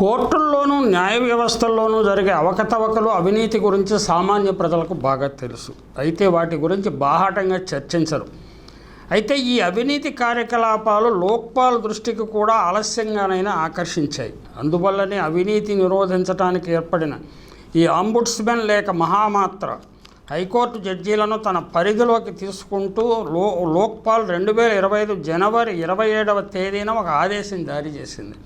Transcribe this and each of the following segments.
కోర్టుల్లోనూ న్యాయ వ్యవస్థల్లోనూ జరిగే అవకతవకలు అవినీతి గురించి సామాన్య ప్రజలకు బాగా తెలుసు. అయితే వాటి గురించి బాహాటంగా చర్చించరు. అయితే ఈ అవినీతి కార్యకలాపాలు లోక్పాల్ దృష్టికి కూడా ఆలస్యంగానైనా ఆకర్షించాయి. అందువల్లనే అవినీతి నిరోధించడానికి ఏర్పడిన ఈ అంబుడ్స్మెన్ లేక మహామాత్ర హైకోర్టు జడ్జీలను తన పరిధిలోకి తీసుకుంటూ లో లోక్పాల్ రెండు వేల ఇరవై ఐదు జనవరి ఇరవై ఏడవ తేదీన ఒక ఆదేశం జారీ చేసింది.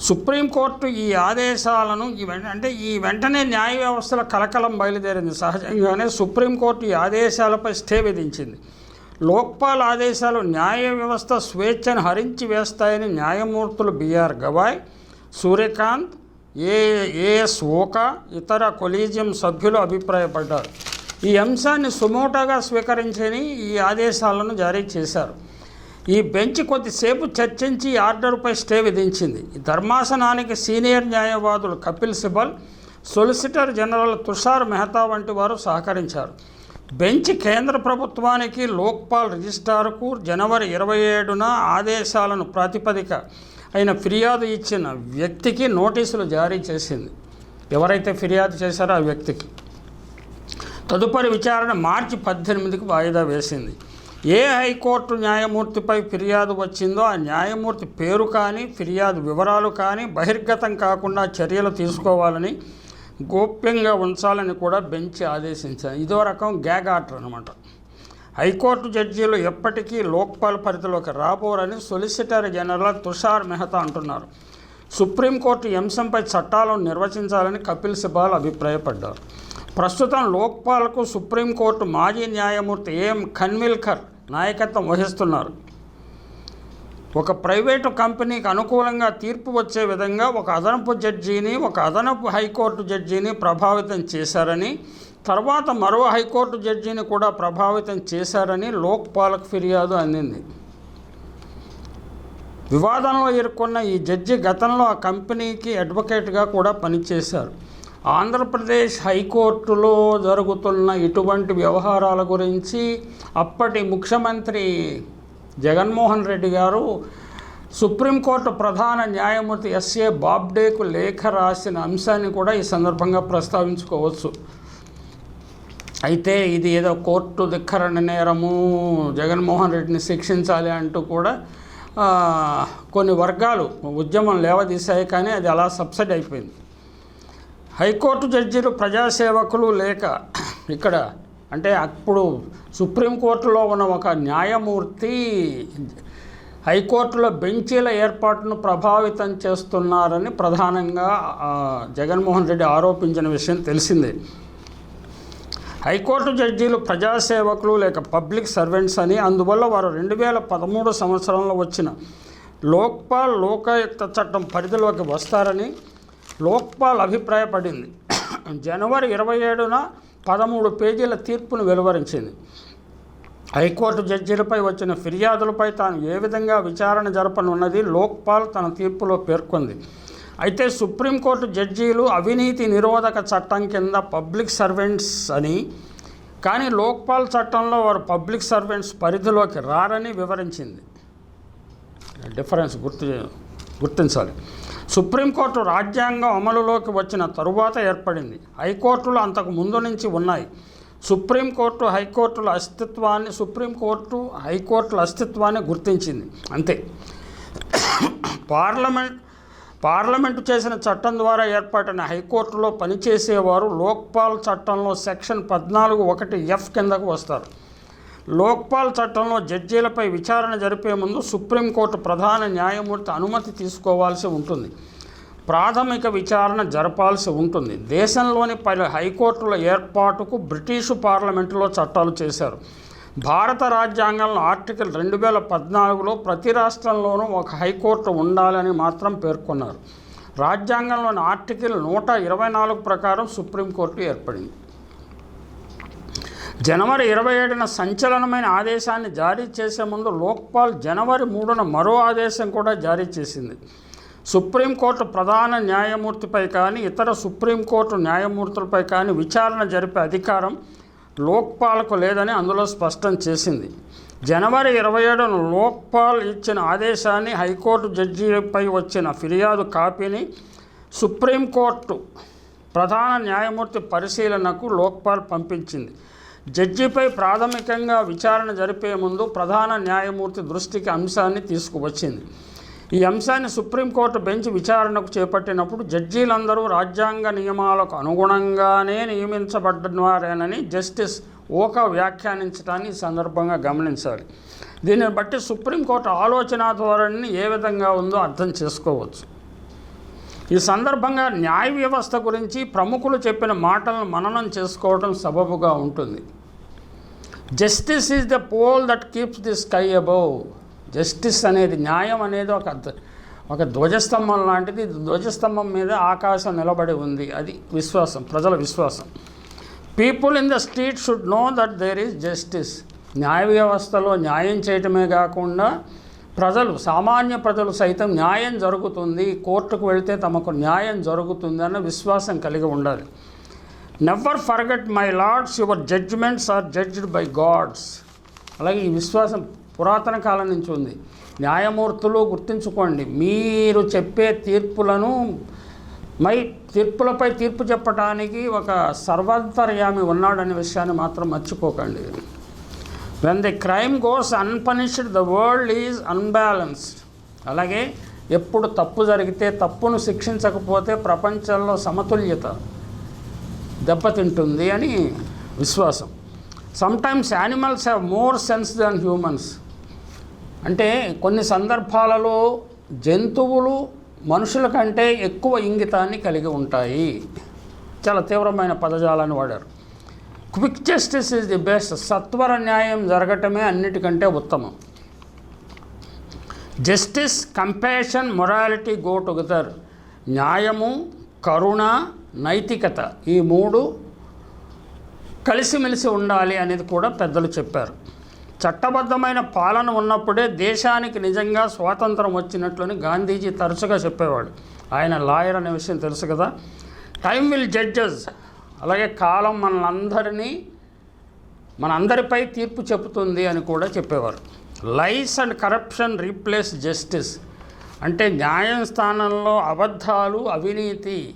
సుప్రీంకోర్టు ఈ ఆదేశాలను అంటే ఈ వెంటనే న్యాయ వ్యవస్థల కలకలం బయలుదేరింది. సహజంగానే సుప్రీంకోర్టు ఈ ఆదేశాలపై స్టే విధించింది. లోక్పాల్ ఆదేశాలు న్యాయ వ్యవస్థ స్వేచ్ఛను హరించి వేస్తాయని న్యాయమూర్తులు B R Gavai Suryakant A A S Oka ఇతర కొలీజియం సభ్యులు అభిప్రాయపడ్డారు. ఈ అంశాన్ని సుమోటోగా స్వీకరించని ఈ ఆదేశాలను జారీ చేశారు. ఈ బెంచ్ కొద్దిసేపు చర్చించి ఆర్డర్పై స్టే విధించింది. ధర్మాసనానికి సీనియర్ న్యాయవాదులు కపిల్ సిబల్ సొలిసిటర్ జనరల్ తుషార్ మెహతా వంటి వారు సహకరించారు. బెంచ్ కేంద్ర ప్రభుత్వానికి లోక్పాల్ రిజిస్ట్రార్కు జనవరి ఇరవై ఏడున ఆదేశాలను ప్రాతిపదిక అయిన ఫిర్యాదు ఇచ్చిన వ్యక్తికి నోటీసులు జారీ చేసింది. ఎవరైతే ఫిర్యాదు చేశారో ఆ వ్యక్తికి. తదుపరి విచారణ మార్చి పద్దెనిమిదికి వాయిదా వేసింది. ఏ హైకోర్టు న్యాయమూర్తిపై ఫిర్యాదు వచ్చిందో ఆ న్యాయమూర్తి పేరు కానీ ఫిర్యాదు వివరాలు కానీ బహిర్గతం కాకుండా చర్యలు తీసుకోవాలని గోప్యంగా ఉంచాలని కూడా బెంచ్ ఆదేశించారు ఇదో రకం గ్యాగ్ ఆర్డర్ అనమాట హైకోర్టు జడ్జీలు ఎప్పటికీ లోక్పాల్ పరిధిలోకి రాబోరని సొలిసిటర్ జనరల్ తుషార్ మెహతా అంటున్నారు. సుప్రీంకోర్టు ఈ అంశంపై చట్టాలను నిర్వచించాలని కపిల్ సిబాల్ అభిప్రాయపడ్డారు. ప్రస్తుతం లోక్పాల్కు సుప్రీంకోర్టు మాజీ న్యాయమూర్తి ఏఎం ఖన్విల్కర్ నాయకత్వం వహిస్తున్నారు. ఒక ప్రైవేటు కంపెనీకి అనుకూలంగా తీర్పు వచ్చే విధంగా ఒక అదనపు జడ్జిని ఒక అదనపు హైకోర్టు జడ్జిని ప్రభావితం చేశారని తర్వాత మరో హైకోర్టు జడ్జిని కూడా ప్రభావితం చేశారని లోక్పాలకు ఫిర్యాదు అందింది. వివాదంలో ఇరుక్కున్న ఈ జడ్జి గతంలో ఆ కంపెనీకి అడ్వకేట్గా కూడా పనిచేశారు. ఆంధ్రప్రదేశ్ హైకోర్టులో జరుగుతున్న ఇటువంటి వ్యవహారాల గురించి అప్పటి ముఖ్యమంత్రి జగన్మోహన్ రెడ్డి గారు సుప్రీంకోర్టు ప్రధాన న్యాయమూర్తి ఎస్ఏ బాబ్డేకు లేఖ రాసిన అంశాన్ని కూడా ఈ సందర్భంగా ప్రస్తావించుకోవచ్చు. అయితే ఇది ఏదో కోర్టు ధిక్కరణ నేరము జగన్మోహన్ రెడ్డిని శిక్షించాలి అంటూ కూడా కొన్ని వర్గాలు ఉద్యమం లేవదీశాయి కానీ అది అలా సబ్సిడీ అయిపోయింది. హైకోర్టు జడ్జీలు ప్రజాసేవకులు లేక ఇక్కడ అంటే అప్పుడు సుప్రీంకోర్టులో ఉన్న ఒక న్యాయమూర్తి హైకోర్టులో బెంచీల ఏర్పాటును ప్రభావితం చేస్తున్నారని ప్రధానంగా జగన్మోహన్ రెడ్డి ఆరోపించిన విషయం తెలిసిందే. హైకోర్టు జడ్జీలు ప్రజాసేవకులు లేక పబ్లిక్ సర్వెంట్స్ అని అందువల్ల వారు రెండు వేల పదమూడు సంవత్సరంలో వచ్చిన లోక్పాల్ లోకాయుక్త చట్టం పరిధిలోకి వస్తారని లోక్పాల్ అభిప్రాయపడింది జనవరి ఇరవై ఏడున పదమూడు పేజీల తీర్పును వెలువరించింది. హైకోర్టు జడ్జీలపై వచ్చిన ఫిర్యాదులపై తాను ఏ విధంగా విచారణ జరపనున్నది లోక్పాల్ తన తీర్పులో పేర్కొంది. అయితే సుప్రీంకోర్టు జడ్జీలు అవినీతి నిరోధక చట్టం కింద పబ్లిక్ సర్వెంట్స్ అని కానీ లోక్పాల్ చట్టంలో వారు పబ్లిక్ సర్వెంట్స్ పరిధిలోకి రారని వివరించింది. డిఫరెన్స్ గుర్తు గుర్తించాలి. సుప్రీంకోర్టు రాజ్యాంగం అమలులోకి వచ్చిన తరువాత ఏర్పడింది. హైకోర్టులు అంతకు ముందు నుంచి ఉన్నాయి. సుప్రీంకోర్టు హైకోర్టుల అస్తిత్వాన్ని సుప్రీంకోర్టు హైకోర్టుల అస్తిత్వాన్ని గుర్తించింది. అంతే. పార్లమెంట్ పార్లమెంటు చేసిన చట్టం ద్వారా ఏర్పాటైన హైకోర్టులో పనిచేసేవారు లోక్పాల్ చట్టంలో సెక్షన్ పద్నాలుగు ఒకటి ఎఫ్ కిందకు వస్తారు. లోక్పాల్ చట్టంలో జడ్జీలపై విచారణ జరిపే ముందు సుప్రీంకోర్టు ప్రధాన న్యాయమూర్తి అనుమతి తీసుకోవాల్సి ఉంటుంది. ప్రాథమిక విచారణ జరపాల్సి ఉంటుంది. దేశంలోని పలు హైకోర్టుల ఏర్పాటుకు బ్రిటిషు పార్లమెంటులో చట్టాలు చేశారు. భారత రాజ్యాంగంలో ఆర్టికల్ రెండు వేల పద్నాలుగులో ప్రతి రాష్ట్రంలోనూ ఒక హైకోర్టు ఉండాలని మాత్రం పేర్కొన్నారు. రాజ్యాంగంలోని ఆర్టికల్ నూట ఇరవై నాలుగు ప్రకారం సుప్రీంకోర్టు ఏర్పడింది. జనవరి ఇరవై ఏడున సంచలనమైన ఆదేశాన్ని జారీ చేసే ముందు లోక్పాల్ జనవరి మూడున మరో ఆదేశం కూడా జారీ చేసింది. సుప్రీంకోర్టు ప్రధాన న్యాయమూర్తిపై కానీ ఇతర సుప్రీంకోర్టు న్యాయమూర్తులపై కానీ విచారణ జరిపే అధికారం లోక్పాల్కు లేదని అందులో స్పష్టం చేసింది. జనవరి ఇరవై ఏడున లోక్పాల్ ఇచ్చిన ఆదేశాన్ని హైకోర్టు జడ్జిపై వచ్చిన ఫిర్యాదు కాపీని సుప్రీంకోర్టు ప్రధాన న్యాయమూర్తి పరిశీలనకు లోక్పాల్ పంపించింది. జడ్జిపై ప్రాథమికంగా విచారణ జరిపే ముందు ప్రధాన న్యాయమూర్తి దృష్టికి అంశాన్ని తీసుకువచ్చింది. ఈ అంశాన్ని సుప్రీంకోర్టు బెంచ్ విచారణకు చేపట్టినప్పుడు జడ్జీలందరూ రాజ్యాంగ నియమాలకు అనుగుణంగానే నియమించబడ్డవారేనని జస్టిస్ ఓక వ్యాఖ్యానించడాన్ని ఈ సందర్భంగా గమనించాలి దీనిని బట్టి సుప్రీంకోర్టు ఆలోచన ధోరణిని ఏ విధంగా ఉందో అర్థం చేసుకోవచ్చు. ఈ సందర్భంగా న్యాయ వ్యవస్థ గురించి ప్రముఖులు చెప్పిన మాటలను మననం చేసుకోవడం సబబుగా ఉంటుంది. Justice is the pole that keeps the sky above justice అనేది న్యాయం అనేది ఒక ఒక ధ్వజస్తంభం లాంటిది. ధ్వజస్తంభం మీద ఆకాశం నిలబడి ఉంది. అది విశ్వాసం ప్రజల విశ్వాసం. People in the street should know that there is justice న్యాయ వ్యవస్థలో న్యాయం చేయటమే కాకుండా ప్రజలు సామాన్య ప్రజలు సైతం న్యాయం జరుగుతుంది. కోర్టుకు వెళితే తమకు న్యాయం జరుగుతుంది అన్న విశ్వాసం కలిగి ఉండాలి. Never forget my lords your judgments are judged by gods అలాగే ఈ విశ్వాసం పురాతన కాలం నుంచి ఉంది. న్యాయమూర్తులు గుర్తుంచుకోండి మీరు చెప్పే తీర్పులను మై తీర్పులపై తీర్పు చెప్పడానికి ఒక సర్వంతర్యామి ఉన్నాడనే విషయాన్ని మాత్రం మర్చిపోకండి. When the crime goes unpunished the world is unbalanced అలాగే ఎప్పుడు తప్పు జరిగితే తప్పును శిక్షించకపోతే ప్రపంచంలో సమతుల్యత. దెబ్బతింటుంది అని విశ్వాసం. Sometimes animals have more sense than humans అంటే కొన్ని సందర్భాలలో జంతువులు మనుషుల కంటే ఎక్కువ ఇంగితాన్ని కలిగి ఉంటాయి. చాలా తీవ్రమైన పదజాలాన్ని వాడారు. Quick justice is the best సత్వర న్యాయం జరగటమే అన్నిటికంటే ఉత్తమం. Justice compassion morality go together న్యాయము కరుణ నైతికత ఈ మూడు కలిసిమెలిసి ఉండాలి అనేది కూడా పెద్దలు చెప్పారు. చట్టబద్ధమైన పాలన ఉన్నప్పుడే దేశానికి నిజంగా స్వాతంత్రం వచ్చినట్లని గాంధీజీ తరచుగా చెప్పేవాడు. ఆయన లాయర్ అనే విషయం తెలుసు కదా. టైం విల్ జడ్జెస్ అలాగే కాలం మనందరినీ మనందరిపై తీర్పు చెబుతుంది అని కూడా చెప్పేవారు. Lies and corruption replace justice అంటే న్యాయం స్థానంలో అబద్ధాలు అవినీతి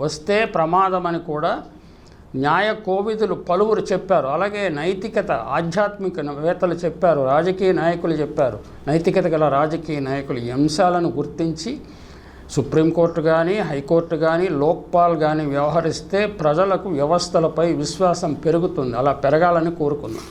వస్తే ప్రమాదం అని కూడా న్యాయ కోవిదులు పలువురు చెప్పారు. అలాగే నైతికత ఆధ్యాత్మిక వేత్తలు చెప్పారు రాజకీయ నాయకులు చెప్పారు. నైతికత గల రాజకీయ నాయకులు ఈ అంశాలను గుర్తించి సుప్రీంకోర్టు కానీ హైకోర్టు కానీ లోక్పాల్ కానీ వ్యవహరిస్తే ప్రజలకు వ్యవస్థలపై విశ్వాసం పెరుగుతుంది. అలా పెరగాలని కోరుకుందాం.